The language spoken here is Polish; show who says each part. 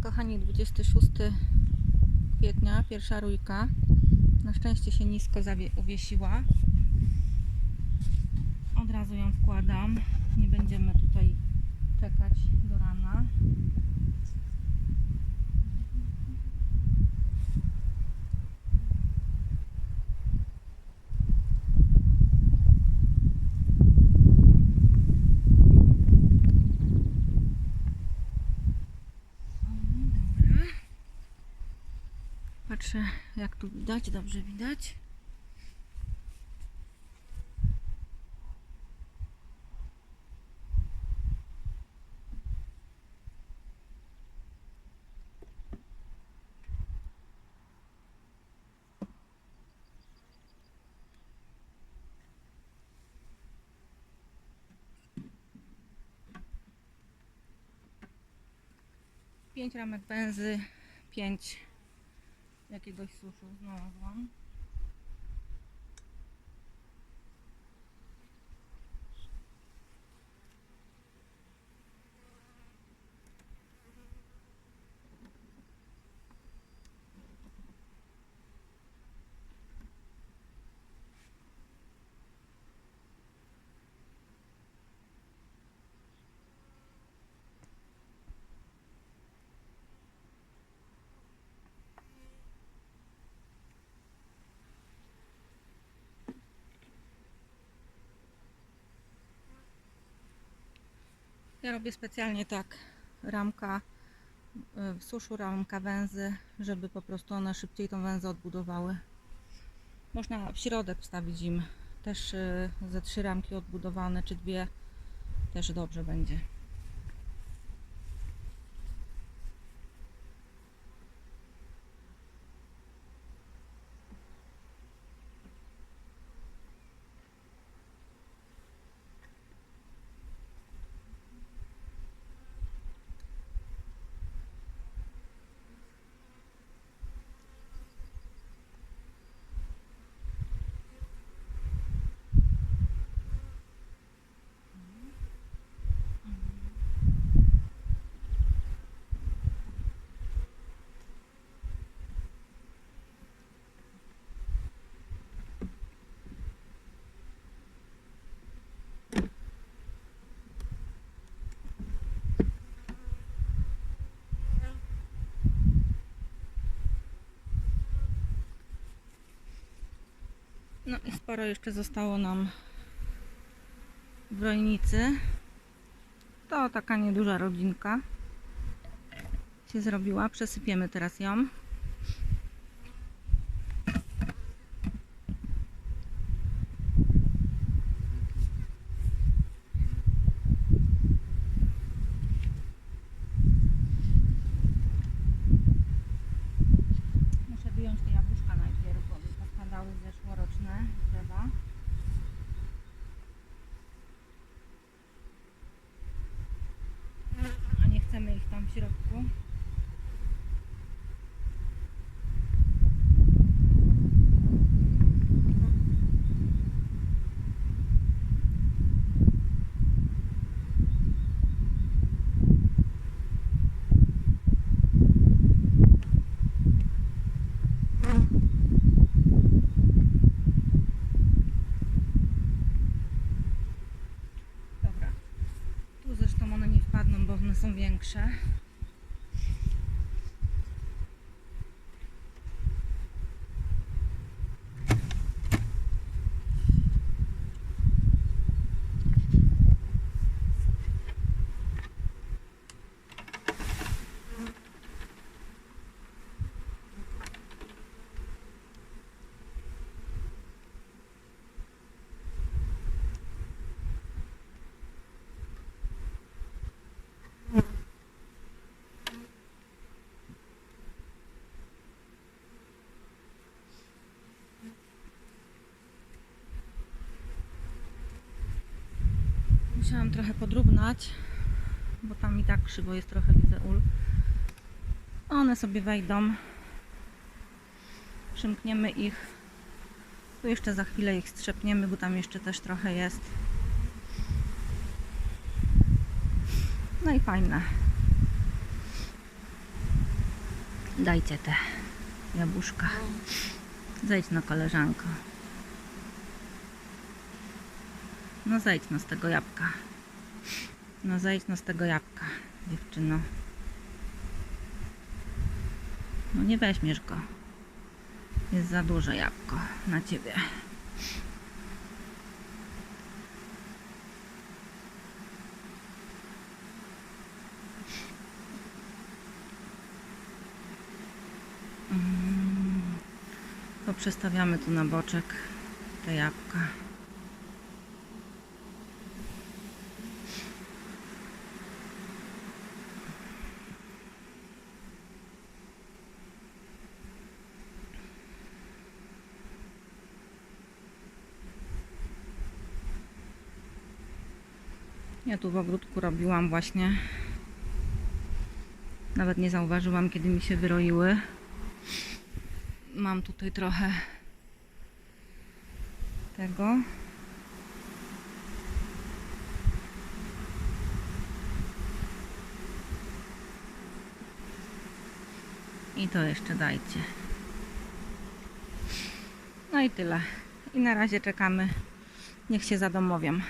Speaker 1: kochani, 26 kwietnia, pierwsza rójka. Na szczęście się nisko uwiesiła. Od razu ją wkładam. Nie będziemy tutaj czekać do rana. Patrzę, jak tu widać. Dobrze widać. Pięć ramek benzy, pięć jakiegoś suszu znalazłam. Ja robię specjalnie tak, ramka y, w suszu, ramka węzy, żeby po prostu one szybciej tą węzę odbudowały. Można w środek wstawić im też y, ze trzy ramki odbudowane, czy dwie, też dobrze będzie. No i sporo jeszcze zostało nam w rojnicy. To taka nieduża rodzinka się zrobiła. Przesypiemy teraz ją. Muszę wyjąć te jabłuszka najpierw, bo mi pospadały zeszłoroczne drzewa. A nie chcemy ich tam w środku. Dobra. Tu zresztą one nie wpadną, bo one Musiałam trochę podrównać, bo tam i tak krzywo jest trochę, widzę ul. One sobie wejdą. Przymkniemy ich. Tu jeszcze za chwilę ich strzepniemy, bo tam jeszcze też trochę jest. No i fajne. Dajcie te jabłuszka. Zejdź no koleżanko. No zejdź no z tego jabłka. No zejdź no z tego jabłka, dziewczyno. No nie weźmiesz go. Jest za duże jabłko na ciebie. Mm. To przestawiamy tu na boczek te jabłka. Ja tu w ogródku robiłam właśnie. Nawet nie zauważyłam, kiedy mi się wyroiły. Mam tutaj trochę tego. I to jeszcze dajcie. No i tyle. I na razie czekamy. Niech się zadomowią.